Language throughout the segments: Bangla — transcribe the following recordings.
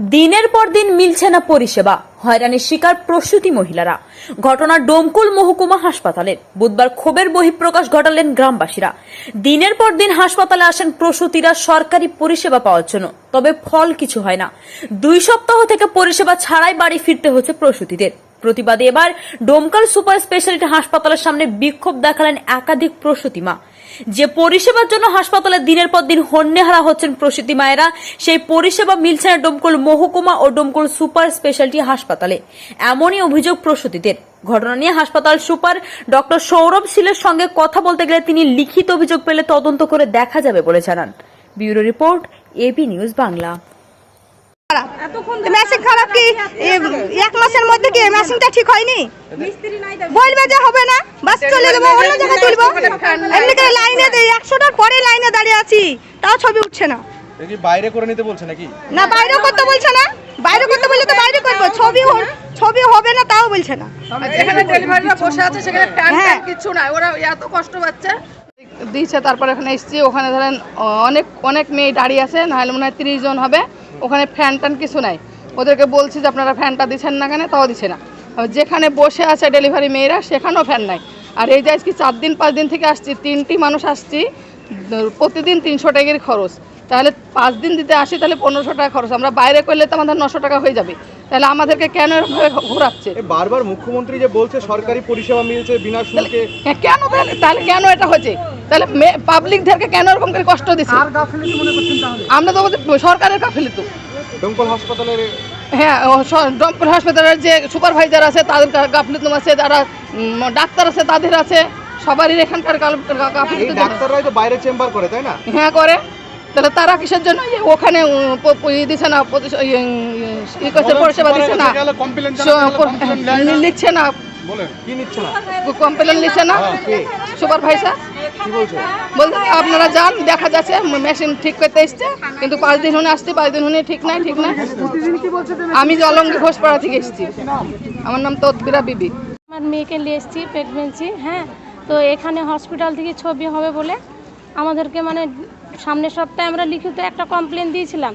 দিনের পর দিন মিলছে না পরিষেবা। হয়রানির শিকার প্রসূতি মহিলারা। ঘটনা ডোমকুল মহকুমা হাসপাতালের বুধবার ক্ষোভের বহিঃপ্রকাশ ঘটালেন গ্রামবাসীরা। দিনের পর দিন হাসপাতালে আসেন প্রসূতিরা সরকারি পরিষেবা পাওয়ার জন্য। তবে ফল কিছু হয় না। দুই সপ্তাহ থেকে পরিষেবা ছাড়াই বাড়ি ফিরতে হচ্ছে প্রসূতিদের। প্রতিবাদে এবার ডোমকাল সুপার স্পেশালিটি হাসপাতালের সামনে বিক্ষোভ দেখালেন একাধিক প্রসূতি মা। যে পরিষেবার জন্য হাসপাতালে দিনের পর দিন হন্যেহারা হচ্ছেন প্রসূতি মায়েরা, সেই পরিষেবা মিলছে না ডোমকল মহকুমা ও ডোমকল সুপার স্পেশালিটি হাসপাতালে। এমনই অভিযোগ প্রসূতিদের। ঘটনা নিয়ে হাসপাতাল সুপার ডক্টর সৌরভ শীলের সঙ্গে কথা বলতে গেলে তিনি লিখিত অভিযোগ পেলে তদন্ত করে দেখা যাবে বলে জানান। Bureau report AP news Bangla. Machine খারাপ কি? এক মাসের মধ্যে কি মেশিনটা ঠিক হয়নি? বলবে যে হবে না বাস চলে যাব অন্য জায়গায় তুলবো। এমনি করে লাইনে একশোটার পরে লাইনে দাঁড়িয়ে আছি তাও ছবি উঠছে না। বাইরে করে নিতে বলছে নাকি? না বাইরে করতে বলছে না। বাইরে করতে বললে তো বাইরে করব ছবি ছবি হবে না তাও বলছে না। যেখানে ডেলিভারিরা বসে আছে সেখানে ফ্যান হ্যাঁ। ফ্যান কিছু নাই ওরা এত কষ্ট পাচ্ছে। দিয়েছে তারপরে এখানে এসেছি ওখানে ধরেন অনেক অনেক মেয়ে দাঁড়িয়ে আছে নাহলে মনে হয় তিরিশ জন হবে। ওখানে ফ্যান ট্যান কিছু নাই। ওদেরকে বলছি যে আপনারা ফ্যানটা দিচ্ছেন না কেন তাও দিচ্ছে না। যেখানে বসে আছে ডেলিভারি মেয়েরা সেখানেও ফ্যান নাই। আর এই যে আজকে চার দিন পাঁচ দিন থেকে আসছি তিনটি মানুষ আসছি প্রতিদিন তিনশো টাকার খরচ। তাহলে পাঁচ দিন দিতে আসি তাহলে পনেরোশো টাকা খরচ। আমরা বাইরে করলে তো আমাদের নশো টাকা হয়ে যাবে। তাহলে আমাদেরকে কেন এরকমভাবে ঘোরাচ্ছে? বারবার মুখ্যমন্ত্রী যে বলছে সরকারি পরিষেবা মিলছে বিনা শুল্কে। হ্যাঁ, কেন তাহলে তাহলে কেন এটা হচ্ছে? তাহলে পাবলিকদেরকে কেন এরকম করে কষ্ট দিচ্ছে? আমরা তো বলছি সরকারের কাফিলি তো ডোমকল হাসপাতালের হ্যাঁ দমকল হাসপাতালের যে সুপারভাইজার আছে তাদের গাফলিতম আছে যারা ডাক্তার আছে তাদের আছে সবারই এখানকার ডাক্তাররাই তো বাইরে চেম্বার করে তাই না? হ্যাঁ করে। তাহলে তারা কিসের জন্য? ওখানে দিচ্ছে না পরিষেবা দিচ্ছে না। স- লিখছে না। নিচ্ছে না? কমপ্লেন লিখছে না? সুপারভাইজার কি? বলছে বলতে আপনারা যান, দেখা যাচ্ছে মেশিন ঠিক করতে এসছে, কিন্তু পাঁচ দিন হনে আসছে পাঁচ দিন হনে ঠিক নাই ঠিক নাই। আমি জলঙ্গি ঘোষপাড়া থেকে এসেছি। আমার নাম তদবিরা বিবি। আমার মেয়েকে নিয়ে এসেছি প্রেগনেন্সি হ্যাঁ? তো এখানে হসপিটাল থেকে ছবি হবে বলে আমাদেরকে মানে সামনের সপ্তাহে আমরা লিখিত একটা কমপ্লেন দিয়েছিলাম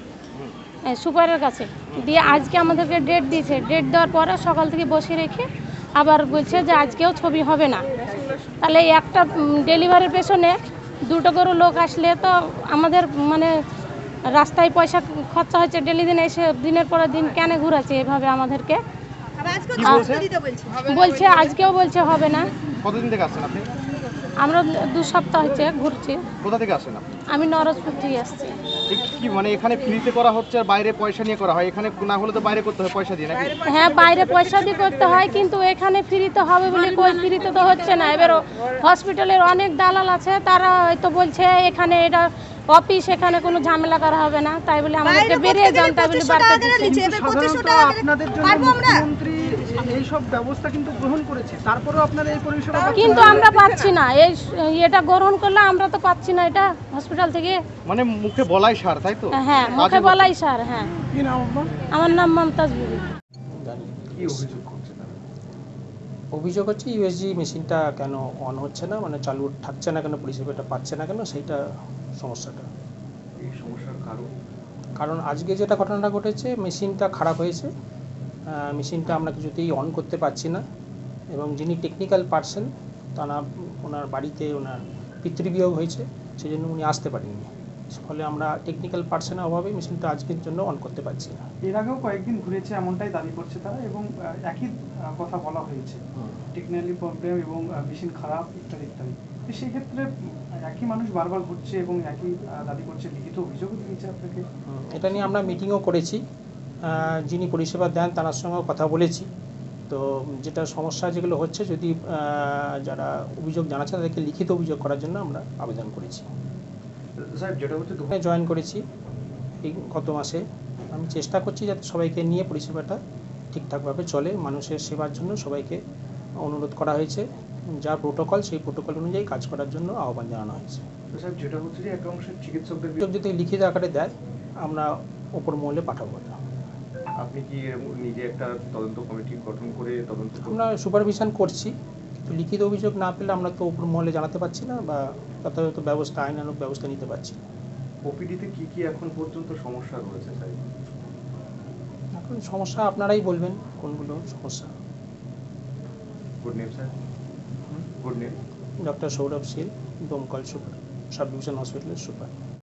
সুপারের কাছে। দিয়ে আজকে আমাদেরকে ডেট দিয়েছে। ডেট দেওয়ার পরে সকাল থেকে বসে রেখে আবার বলছে যে আজকেও ছবি হবে না। তাহলে এই একটা ডেলিভারির পেছনে দুটো গরু লোক আসলে তো আমাদের মানে রাস্তায় পয়সা খরচা হচ্ছে ডেলি দিন এসে দিনের পর দিন কেন ঘুরাচ্ছে এভাবে আমাদেরকে? বলছে আজকেও বলছে হবে না। কতদিন থেকে আসছেন আপনি? আমরা দু সপ্তাহ হচ্ছে ঘুরছি। কোথা থেকে আসেন আপনি? আমি নরজপুর থেকে আসছি। কি মানে এখানে ফ্রিতে করা হচ্ছে আর বাইরে পয়সা নিয়ে করা হয়? এখানে না হলে তো বাইরে করতে হয় পয়সা দিয়ে নাকি? হ্যাঁ বাইরে পয়সা দিয়ে করতে হয় কিন্তু এখানে ফ্রিতে হবে বলে কই ফ্রিতে তো হচ্ছে না। এবার হসপিটালের অনেক দালাল আছে তারা হয়তো বলছে এখানে এটা অফিস এখানে কোনো ঝামেলা করা হবে না। তাই বলে আমাদেরকে বেরিয়ে যান তাই বলে বাড়তে দিচ্ছে আপনাদের জন্য মুখ্যমন্ত্রী এইসব ব্যবস্থা কিন্তু গ্রহণ করেছে। তারপরেও আপনারা এই পরিষেবা কিন্তু আমরা পাচ্ছি না। এই এটা গ্রহণ করলে আমরা তো পাচ্ছি না এটা হসপিটাল থেকে। মানে মুখে বলাই সার তাই তো? হ্যাঁ মুখে বলাই স্যার হ্যাঁ। কি নাম আপনার? আমার নাম মমতাজ বিবি। কি অভিযোগ হচ্ছে ইউএসজি মেশিনটা কেন অন হচ্ছে না? মানে চালু থাকছে না কেন? পরিষেবাটা পাচ্ছে না কেন? সেইটা সমস্যাটা। এই সমস্যার কারণ? কারণ আজকে যেটা ঘটনাটা ঘটেছে মেশিনটা খারাপ হয়েছে। মেশিনটা আমরা কিছুতেই অন করতে পারছি না। এবং যিনি টেকনিক্যাল পার্সন তারা ওনার বাড়িতে ওনার পিতৃবিয়োগ হয়েছে সেই জন্য উনি আসতে পারেননি। ফলে আমরা টেকনিক্যাল পার্সনের অভাবে মেশিনটা আজকের জন্য অন করতে পারছি না। এর আগেও কয়েকদিন ঘুরেছে এমনটাই দাবি করছে তারা এবং একই কথা বলা হয়েছে। টেকনিক্যালি প্রবলেম এবং মেশিন খারাপ ইত্যাদি ইত্যাদি। তো সেই ক্ষেত্রে একই মানুষ বারবার ঘুরছে এবং একই দাবি করছে লিখিত অভিযোগও দিয়েছে আপনাকে। এটা নিয়ে আমরা মিটিংও করেছি। যিনি পরিষেবা দেন তার সঙ্গেও কথা বলেছি। তো যেটা সমস্যা যেগুলো হচ্ছে যদি যারা অভিযোগ জানাচ্ছে তাদেরকে লিখিত অভিযোগ করার জন্য আমরা আবেদন করেছি। জয়েন করেছি এই গত মাসে। আমি চেষ্টা করছি যাতে সবাইকে নিয়ে পরিষেবাটা ঠিকঠাকভাবে চলে মানুষের সেবার জন্য সবাইকে অনুরোধ করা হয়েছে। যা প্রোটোকল সেই প্রোটোকল অনুযায়ী কাজ করার জন্য আহ্বান জানানো হয়েছে। যেটা হচ্ছে যে একাংশ চিকিৎসকদের যদি লিখিত আকারে দেয় আমরা ওপর মহলে পাঠাবো আপনি কি নিজে একটা তদন্ত কমিটি গঠন করে তদন্ত? আমরা সুপারভিশন করছি লিখিত অভিযোগ না পেলে আমরা তো উপর মহলে জানাতে পারছি না বা যথাযথ ব্যবস্থা আইনানুগ ব্যবস্থা নিতে পারছি না। ওপিডিতে কি কি এখন পর্যন্ত সমস্যা রয়েছে স্যার? এখন সমস্যা আপনারাই বলবেন কোনগুলো সমস্যা। Good name sir good name doctor Sourav Shil Domkal super sub division হসপিটালের সুপার।